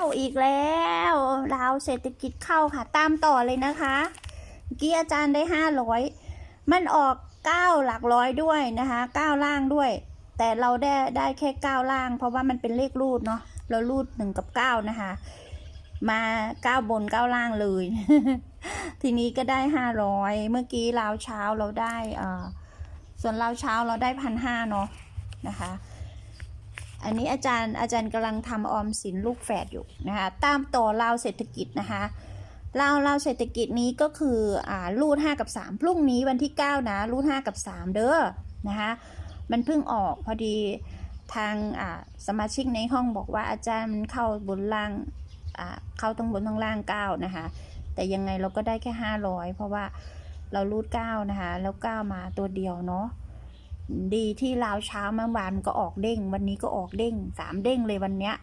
เข้าอีกแล้วดาวเศรษฐกิจเข้าค่ะ ตามต่อเลยนะคะเมื่อกี้อาจารย์ได้ห้าร้อยมันออกเก้าหลักร้อยด้วยนะคะเก้าล่างด้วย แต่เราได้ได้แค่เก้าล่าง เพราะว่ามันเป็นเลขรูดเนาะเรารูดหนึ่งกับเก้านะคะ มาเก้าบนเก้าล่างเลย ทีนี้ก็ได้ห้าร้อยเมื่อกี้ราวเช้าเราได้อ่อส่วนราวเช้าเราได้พันห้าเนาะนะคะ อันนี้อาจารย์อาจารย์กำลังทำออมสินลูกแฝดอยู่นะคะตามต่อราวเศรษฐกิจนะคะราวราวเศรษฐกิจนี้ก็คืออ่ารูด5 กับ 3 พรุ่งนี้วันที่ 9 นะรูด5กับ 3 เด้อนะคะมันเพิ่งออกพอดีทางอ่าสมาชิกในห้องบอกว่าอาจารย์มันเข้าบนล่างอ่าเข้าทั้งบนทั้งล่าง 9 นะคะ แต่ยังไงเราก็ได้แค่ 500 เพราะว่าเรารูด 9 นะคะ แล้ว 9 มาตัวเดียวเนาะ ดีที่ลาวเช้าเมื่อวานก็ออกเด้ง วันนี้ก็ออกเด้งสามเด้งเลยวันเนี้ย